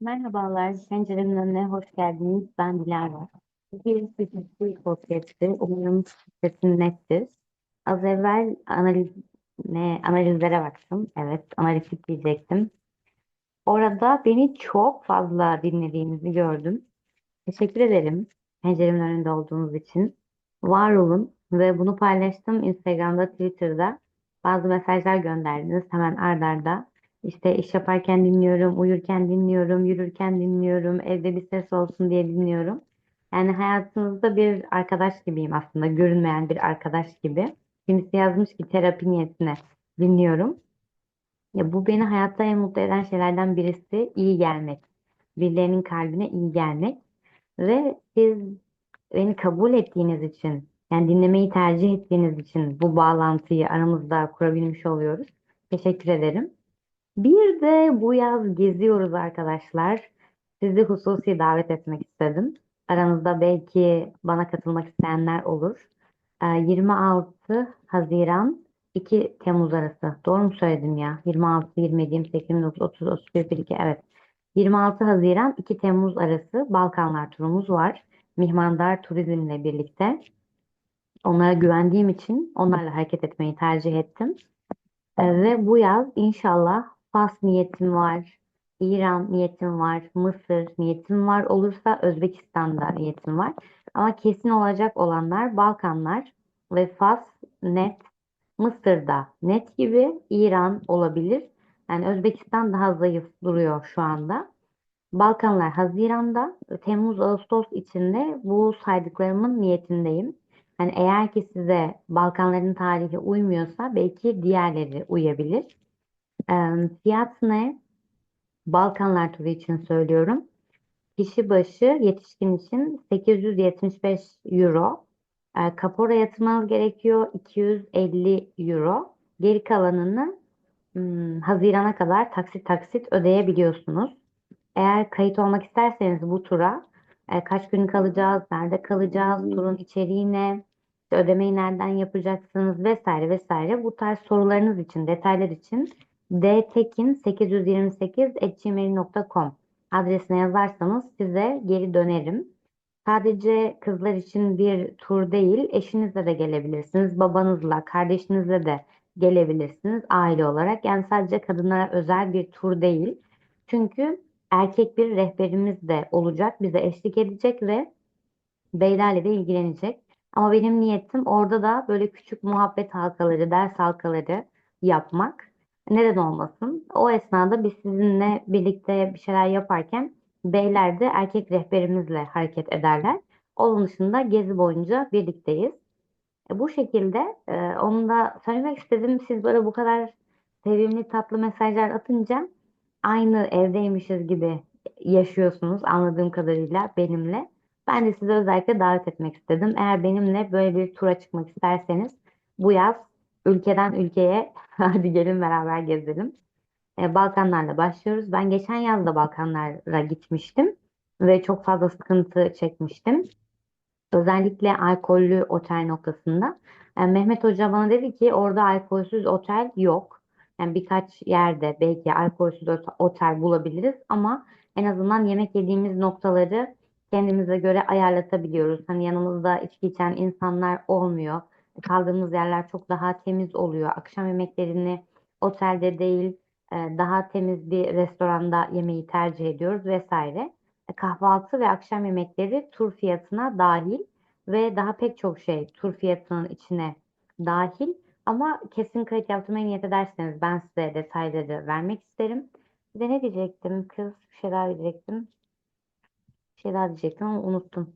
Merhabalar, penceremin önüne hoş geldiniz. Ben Dilara. Bir statistik podcast'ı. Umarım sesim nettir. Az evvel analiz, ne, analizlere baktım. Evet, analitik diyecektim. Orada beni çok fazla dinlediğinizi gördüm. Teşekkür ederim penceremin önünde olduğunuz için. Var olun ve bunu paylaştım Instagram'da, Twitter'da. Bazı mesajlar gönderdiniz hemen ard arda. İşte iş yaparken dinliyorum, uyurken dinliyorum, yürürken dinliyorum, evde bir ses olsun diye dinliyorum. Yani hayatınızda bir arkadaş gibiyim aslında, görünmeyen bir arkadaş gibi. Kimisi yazmış ki terapi niyetine dinliyorum. Ya bu beni hayatta en mutlu eden şeylerden birisi iyi gelmek. Birilerinin kalbine iyi gelmek. Ve siz beni kabul ettiğiniz için, yani dinlemeyi tercih ettiğiniz için bu bağlantıyı aramızda kurabilmiş oluyoruz. Teşekkür ederim. Bir de bu yaz geziyoruz arkadaşlar. Sizi hususi davet etmek istedim. Aranızda belki bana katılmak isteyenler olur. Ee, 26 Haziran 2 Temmuz arası. Doğru mu söyledim ya? 26, 27, 28, 29, 30, 31, 2 evet. 26 Haziran 2 Temmuz arası Balkanlar turumuz var. Mihmandar Turizm'le birlikte. Onlara güvendiğim için onlarla hareket etmeyi tercih ettim. Ee, Ve bu yaz inşallah Fas niyetim var, İran niyetim var, Mısır niyetim var, olursa Özbekistan'da niyetim var. Ama kesin olacak olanlar Balkanlar ve Fas net, Mısır'da net gibi, İran olabilir. Yani Özbekistan daha zayıf duruyor şu anda. Balkanlar Haziran'da, Temmuz, Ağustos içinde bu saydıklarımın niyetindeyim. Hani eğer ki size Balkanların tarihi uymuyorsa belki diğerleri uyabilir. Fiyat ne? Balkanlar turu için söylüyorum. Kişi başı yetişkin için 875 euro. Ee, kapora yatırmanız gerekiyor 250 euro. Geri kalanını hmm, Haziran'a kadar taksit taksit ödeyebiliyorsunuz. Eğer kayıt olmak isterseniz bu tura e, kaç gün kalacağız, nerede kalacağız, turun içeriği ne, ödemeyi nereden yapacaksınız vesaire vesaire bu tarz sorularınız için, detaylar için dtekin828@gmail.com adresine yazarsanız size geri dönerim. Sadece kızlar için bir tur değil, eşinizle de gelebilirsiniz, babanızla, kardeşinizle de gelebilirsiniz aile olarak. Yani sadece kadınlara özel bir tur değil. Çünkü erkek bir rehberimiz de olacak, bize eşlik edecek ve beylerle de ilgilenecek. Ama benim niyetim orada da böyle küçük muhabbet halkaları, ders halkaları yapmak. Neden olmasın? O esnada biz sizinle birlikte bir şeyler yaparken beyler de erkek rehberimizle hareket ederler. Onun dışında gezi boyunca birlikteyiz. E, bu şekilde e, onu da söylemek istedim. Siz böyle bu kadar sevimli tatlı mesajlar atınca aynı evdeymişiz gibi yaşıyorsunuz anladığım kadarıyla benimle. Ben de sizi özellikle davet etmek istedim. Eğer benimle böyle bir tura çıkmak isterseniz bu yaz ülkeden ülkeye hadi gelin beraber gezelim. E, Balkanlarla başlıyoruz. Ben geçen yaz da Balkanlara gitmiştim ve çok fazla sıkıntı çekmiştim. Özellikle alkollü otel noktasında. Yani Mehmet Hoca bana dedi ki orada alkolsüz otel yok. Yani birkaç yerde belki alkolsüz ot- otel bulabiliriz ama en azından yemek yediğimiz noktaları kendimize göre ayarlatabiliyoruz. Hani yanımızda içki içen insanlar olmuyor. Kaldığımız yerler çok daha temiz oluyor. Akşam yemeklerini otelde değil, e, daha temiz bir restoranda yemeyi tercih ediyoruz vesaire. E, Kahvaltı ve akşam yemekleri tur fiyatına dahil ve daha pek çok şey tur fiyatının içine dahil. Ama kesin kayıt yaptırmaya niyet ederseniz ben size detayları vermek isterim. Bir ne diyecektim kız? Bir şey daha diyecektim. Bir şey daha diyecektim ama unuttum.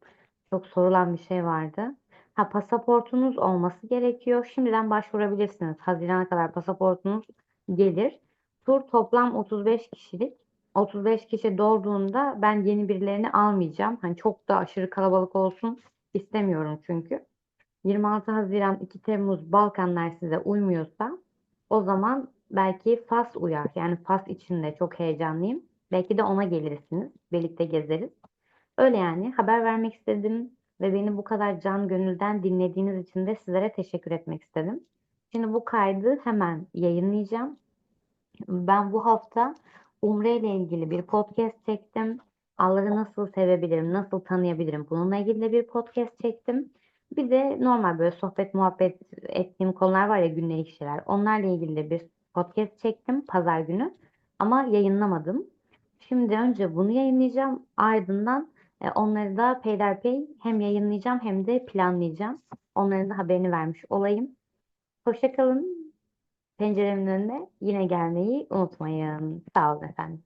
Çok sorulan bir şey vardı. Ha pasaportunuz olması gerekiyor. Şimdiden başvurabilirsiniz. Haziran'a kadar pasaportunuz gelir. Tur toplam 35 kişilik. 35 kişi dolduğunda ben yeni birilerini almayacağım. Hani çok da aşırı kalabalık olsun istemiyorum çünkü. 26 Haziran 2 Temmuz Balkanlar size uymuyorsa o zaman belki Fas uyar. Yani Fas için de çok heyecanlıyım. Belki de ona gelirsiniz. Birlikte gezeriz. Öyle yani haber vermek istedim ve beni bu kadar can gönülden dinlediğiniz için de sizlere teşekkür etmek istedim. Şimdi bu kaydı hemen yayınlayacağım. Ben bu hafta Umre ile ilgili bir podcast çektim. Allah'ı nasıl sevebilirim, nasıl tanıyabilirim bununla ilgili de bir podcast çektim. Bir de normal böyle sohbet muhabbet ettiğim konular var ya günlük şeyler. Onlarla ilgili de bir podcast çektim pazar günü ama yayınlamadım. Şimdi önce bunu yayınlayacağım. Ardından onları da peyderpey hem yayınlayacağım hem de planlayacağım. Onların da haberini vermiş olayım. Hoşça kalın. Penceremin önüne yine gelmeyi unutmayın. Sağ olun efendim.